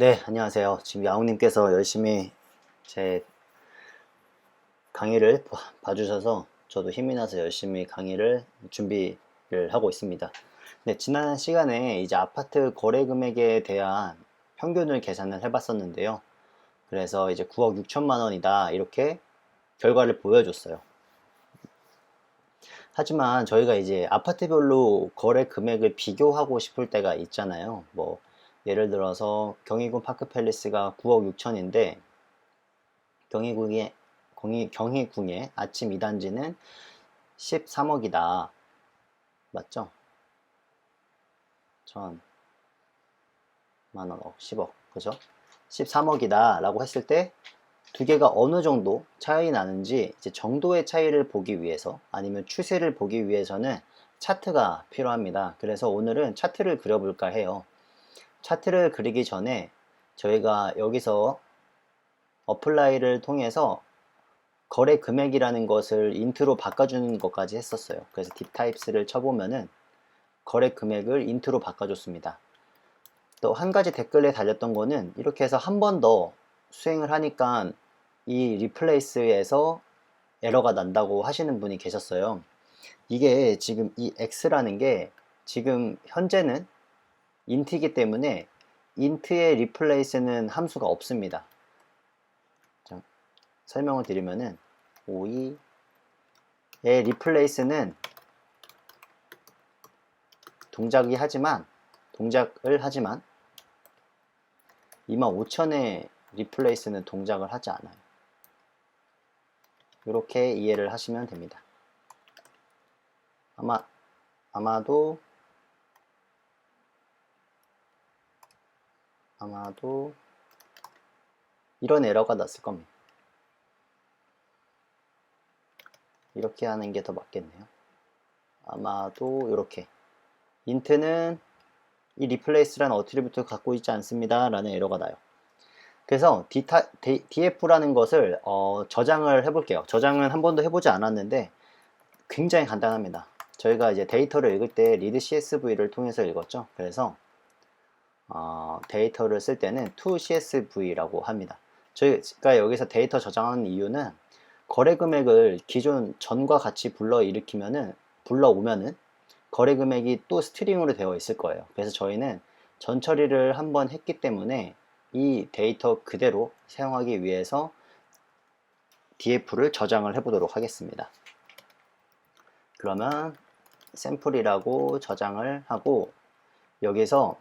네, 안녕하세요. 지금 야옹님께서 열심히 제 강의를 봐- 봐주셔서 저도 힘이 나서 열심히 강의를 준비를 하고 있습니다. 네, 지난 시간에 이제 아파트 거래 금액에 대한 평균을 계산을 해봤었는데요. 그래서 이제 9억 6천만 원이다 이렇게 결과를 보여줬어요. 하지만 저희가 이제 아파트별로 거래 금액을 비교하고 싶을 때가 있잖아요. 뭐 예를 들어서 경희군 파크팰리스가 9억 6천인데 경희궁의 경희, 경희궁의 아침 2단지는 13억이다. 맞죠? 전 만원, 억, 10억, 그죠? 13억이다 라고 했을 때 두 개가 어느 정도 차이 나는지 이제 정도의 차이를 보기 위해서 아니면 추세를 보기 위해서는 차트가 필요합니다. 그래서 오늘은 차트를 그려볼까 해요. 차트를 그리기 전에 저희가 여기서 어플라이를 통해서 거래 금액이라는 것을 인트로 바꿔주는 것까지 했었어요. 그래서 딥타입스를 쳐보면은 거래 금액을 인트로 바꿔줬습니다. 또 한 가지 댓글에 달렸던 거는 이렇게 해서 한 번 더 수행을 하니까 이 리플레이스에서 에러가 난다고 하시는 분이 계셨어요. 이게 지금 이 x라는 게 지금 현재는 인트이기 때문에 인트의 리플레이스는 함수가 없습니다. 자, 설명을 드리면은 52의 리플레이스는 동작이 하지만 동작을 하지만 25,000의 리플레이스는 동작을 하지 않아요. 이렇게 이해를 하시면 됩니다. 아마 아마도 아마도 이런 에러가 났을 겁니다. 이렇게 하는 게 더 맞겠네요. 아마도 이렇게 인트는 이 리플레이스라는 어트리뷰트를 갖고 있지 않습니다. 라는 에러가 나요. 그래서 DF라는 것을 어, 저장을 해볼게요. 저장은 한 번도 해보지 않았는데 굉장히 간단합니다. 저희가 이제 데이터를 읽을 때 리드 CSV를 통해서 읽었죠. 그래서 어, 데이터를 쓸 때는 to CSV라고 합니다. 저희가 여기서 데이터 저장하는 이유는 거래 금액을 기존 전과 같이 불러 일으키면은 불러오면은 거래 금액이 또 스트링으로 되어 있을 거예요. 그래서 저희는 전 처리를 한번 했기 때문에 이 데이터 그대로 사용하기 위해서 DF를 저장을 해보도록 하겠습니다. 그러면 샘플이라고 저장을 하고 여기서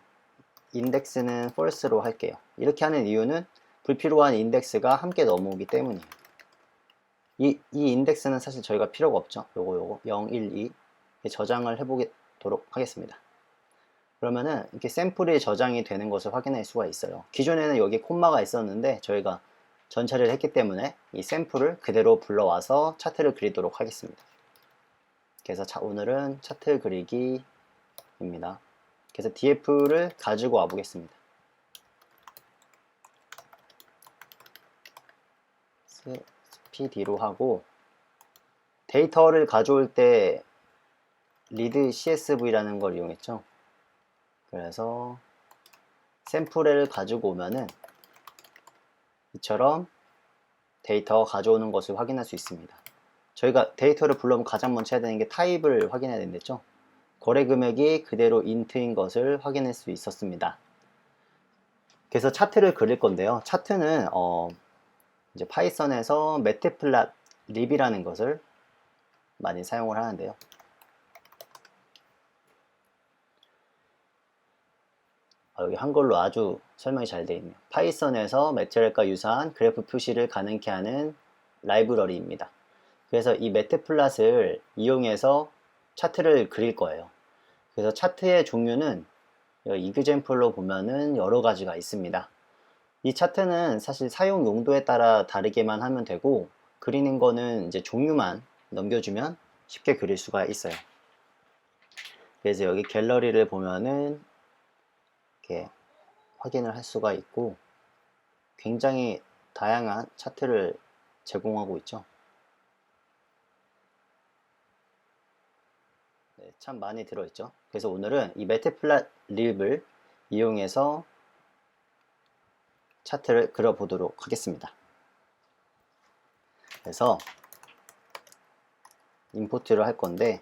인덱스는 false로 할게요. 이렇게 하는 이유는 불필요한 인덱스가 함께 넘어오기 때문이에요. 이, 이 인덱스는 사실 저희가 필요가 없죠. 요거 요거 0, 1, 2 저장을 해보도록 하겠습니다. 그러면은 이렇게 샘플이 저장이 되는 것을 확인할 수가 있어요. 기존에는 여기 콤마가 있었는데 저희가 전처리를 했기 때문에 이 샘플을 그대로 불러와서 차트를 그리도록 하겠습니다. 그래서 자, 오늘은 차트 그리기입니다. 그래서 DF를 가지고 와 보겠습니다. PD로 하고 데이터를 가져올 때 리드 CSV라는 걸 이용했죠. 그래서 샘플을 가지고 오면은 이처럼 데이터 가져오는 것을 확인할 수 있습니다. 저희가 데이터를 불러오면 가장 먼저 해야 되는 게 타입을 확인해야 되는데죠. 거래 금액이 그대로 인트인 것을 확인할 수 있었습니다. 그래서 차트를 그릴 건데요. 차트는 어 이제 파이썬에서 매트플랫 립이라는 것을 많이 사용을 하는데요. 아, 여기 한글로 아주 설명이 잘 되어 있네요. 파이썬에서 매트렐과 유사한 그래프 표시를 가능케 하는 라이브러리입니다. 그래서 이 매트플랫을 이용해서 차트를 그릴 거예요. 그래서 차트의 종류는 이그젠플로 보면은 여러 가지가 있습니다. 이 차트는 사실 사용 용도에 따라 다르게만 하면 되고 그리는 거는 이제 종류만 넘겨주면 쉽게 그릴 수가 있어요. 그래서 여기 갤러리를 보면은 이렇게 확인을 할 수가 있고 굉장히 다양한 차트를 제공하고 있죠. 네, 참 많이 들어있죠. 그래서 오늘은 이 매트플랫 립을 이용해서 차트를 그려보도록 하겠습니다. 그래서 임포트를 할 건데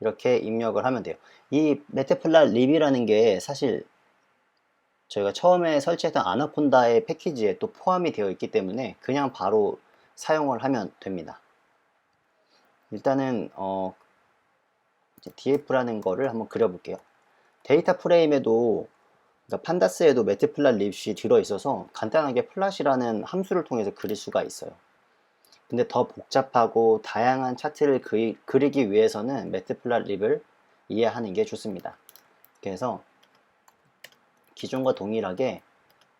이렇게 입력을 하면 돼요. 이 메테플라 립이라는 게 사실 저희가 처음에 설치했던 아나콘다의 패키지에 또 포함이 되어 있기 때문에 그냥 바로 사용을 하면 됩니다. 일단은 어, DF라는 거를 한번 그려볼게요. 데이터 프레임에도 그러니까 판다스에도 메테플라 립이 들어있어서 간단하게 플랫이라는 함수를 통해서 그릴 수가 있어요. 근데 더 복잡하고 다양한 차트를 그리, 그리기 위해서는 메테플라 립을 이해하는 게 좋습니다. 그래서 기존과 동일하게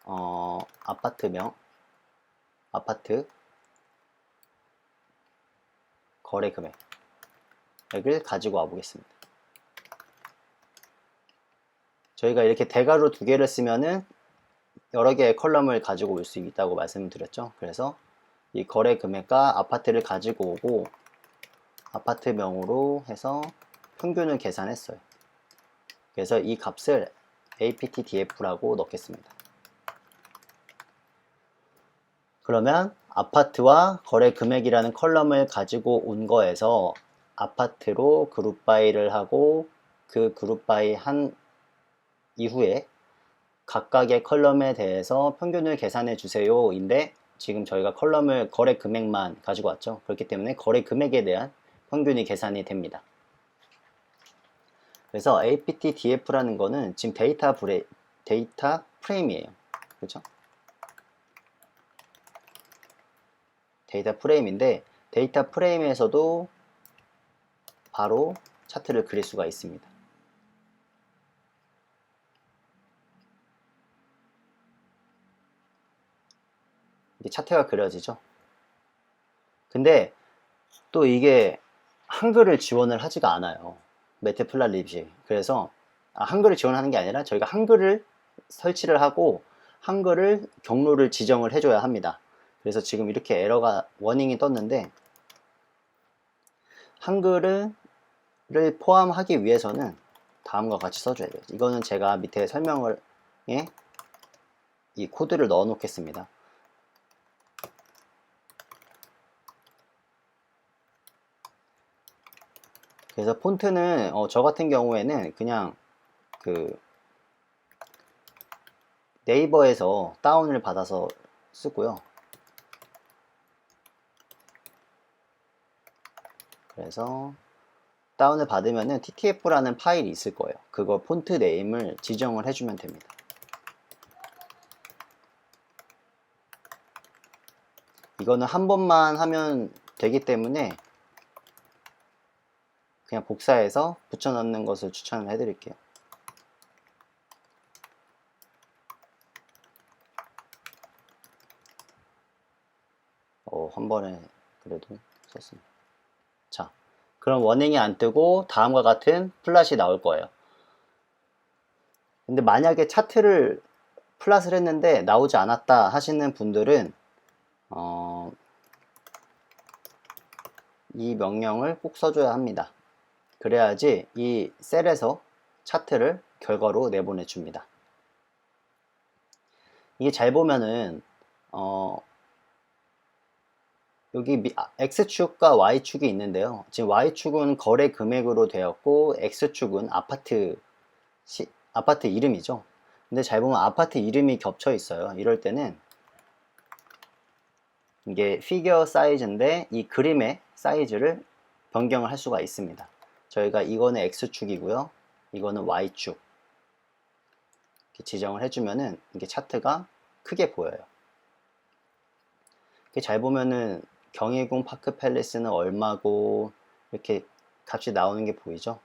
어, 아파트명, 아파트 거래 금액을 가지고 와 보겠습니다. 저희가 이렇게 대괄호 두 개를 쓰면은 여러 개의 컬럼을 가지고 올 수 있다고 말씀드렸죠. 그래서 이 거래 금액과 아파트를 가지고 오고 아파트명으로 해서 평균을 계산했어요. 그래서 이 값을 aptdf라고 넣겠습니다. 그러면 아파트와 거래 금액이라는 컬럼을 가지고 온 거에서 아파트로 그룹 바이를 하고 그 그룹 바이 한 이후에 각각의 컬럼에 대해서 평균을 계산해 주세요 인데 지금 저희가 컬럼을 거래 금액만 가지고 왔죠. 그렇기 때문에 거래 금액에 대한 평균이 계산이 됩니다. 그래서 apt df라는 거는 지금 데이터 브레, 데이터 프레임이에요. 그렇죠 데이터 프레임인데 데이터 프레임에서도 바로 차트를 그릴 수가 있습니다. 이게 차트가 그려지죠. 근데 또 이게 한글을 지원을 하지가 않아요. 메테플라 립이. 그래서 아, 한글을 지원하는 게 아니라 저희가 한글을 설치를 하고 한글을 경로를 지정을 해줘야 합니다. 그래서 지금 이렇게 에러가 워닝이 떴는데 한글을 포함하기 위해서는 다음과 같이 써줘야 돼요. 이거는 제가 밑에 설명을 예? 이 코드를 넣어 놓겠습니다. 그래서 폰트는 어, 저 같은 경우에는 그냥 그 네이버에서 다운을 받아서 쓰고요. 그래서 다운을 받으면은 ttf라는 파일이 있을 거예요. 그거 폰트 네임을 지정을 해주면 됩니다. 이거는 한 번만 하면 되기 때문에 그냥 복사해서 붙여넣는 것을 추천을 해드릴게요. 어, 한 번에 그래도 썼습니다. 자, 그럼 원행이 안 뜨고 다음과 같은 플랫이 나올 거예요. 근데 만약에 차트를 플랫을 했는데 나오지 않았다 하시는 분들은 어, 이 명령을 꼭 써줘야 합니다. 그래야지 이 셀에서 차트를 결과로 내보내 줍니다. 이게 잘 보면은 어, 여기 아, X축과 Y축이 있는데요. 지금 Y축은 거래 금액으로 되었고 X축은 아파트 시, 아파트 이름이죠. 근데 잘 보면 아파트 이름이 겹쳐 있어요. 이럴 때는 이게 피규어 사이즈인데 이 그림의 사이즈를 변경을 할 수가 있습니다. 저희가 이거는 X축이고요. 이거는 Y축. 이렇게 지정을 해주면은 이게 차트가 크게 보여요. 잘 보면은 경희궁 파크 팰리스는 얼마고 이렇게 값이 나오는 게 보이죠?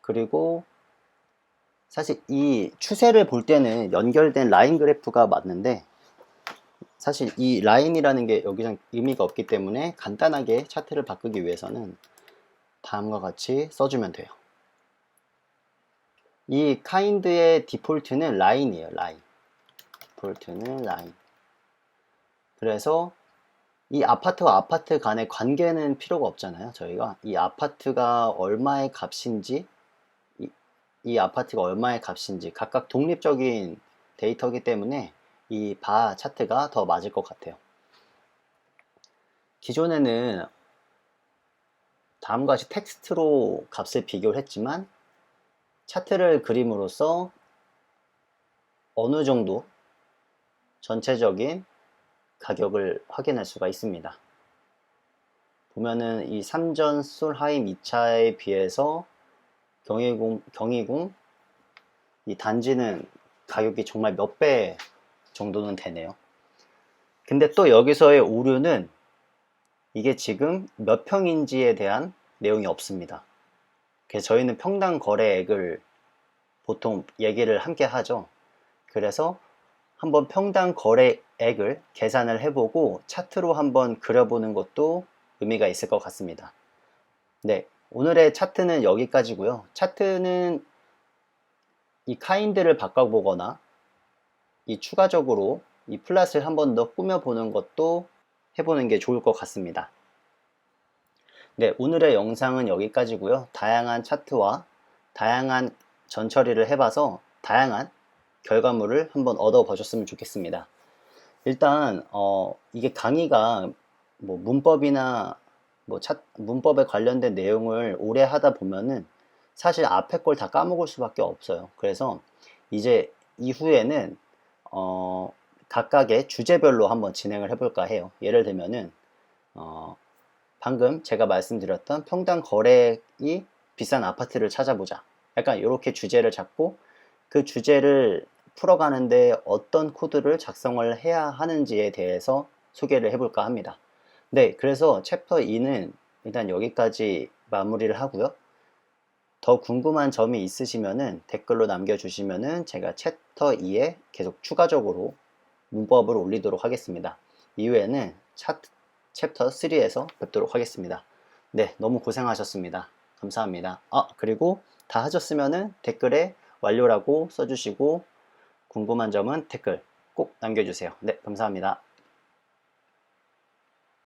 그리고 사실 이 추세를 볼 때는 연결된 라인 그래프가 맞는데 사실 이 라인이라는 게 여기서 의미가 없기 때문에 간단하게 차트를 바꾸기 위해서는 다음과 같이 써주면 돼요. 이 카인드의 디폴트는 라인이에요. 라인. 디폴트는 라인. 그래서 이 아파트와 아파트 간의 관계는 필요가 없잖아요. 저희가 이 아파트가 얼마의 값인지 이, 이 아파트가 얼마의 값인지 각각 독립적인 데이터이기 때문에 이 바 차트가 더 맞을 것 같아요. 기존에는 다음과 같이 텍스트로 값을 비교를 했지만 차트를 그림으로써 어느 정도 전체적인 가격을 확인할 수가 있습니다. 보면은 이 삼전 솔하임 2차에 비해서 경희궁, 경희궁 이 단지는 가격이 정말 몇 배 정도는 되네요. 근데 또 여기서의 오류는 이게 지금 몇 평인지에 대한 내용이 없습니다. 그래서 저희는 평당 거래액을 보통 얘기를 함께 하죠. 그래서 한번 평당 거래 액을 계산을 해보고 차트로 한번 그려보는 것도 의미가 있을 것 같습니다. 네, 오늘의 차트는 여기까지고요. 차트는 이 카인드를 바꿔보거나 이 추가적으로 이 플랫을 한 번 더 꾸며보는 것도 해보는 게 좋을 것 같습니다. 네, 오늘의 영상은 여기까지고요. 다양한 차트와 다양한 전처리를 해봐서 다양한 결과물을 한번 얻어보셨으면 좋겠습니다. 일단 어, 이게 강의가 뭐 문법이나 뭐 차, 문법에 관련된 내용을 오래 하다 보면은 사실 앞에 걸 다 까먹을 수밖에 없어요. 그래서 이제 이후에는 어, 각각의 주제별로 한번 진행을 해볼까 해요. 예를 들면은 어, 방금 제가 말씀드렸던 평당 거래이 비싼 아파트를 찾아보자. 약간 이렇게 주제를 잡고 그 주제를 풀어가는데 어떤 코드를 작성을 해야 하는지에 대해서 소개를 해볼까 합니다. 네, 그래서 챕터 2는 일단 여기까지 마무리를 하고요. 더 궁금한 점이 있으시면은 댓글로 남겨주시면은 제가 챕터 2에 계속 추가적으로 문법을 올리도록 하겠습니다. 이후에는 차트, 챕터 3에서 뵙도록 하겠습니다. 네, 너무 고생하셨습니다. 감사합니다. 아, 그리고 다 하셨으면은 댓글에 완료라고 써주시고 궁금한 점은 댓글 꼭 남겨주세요. 네, 감사합니다.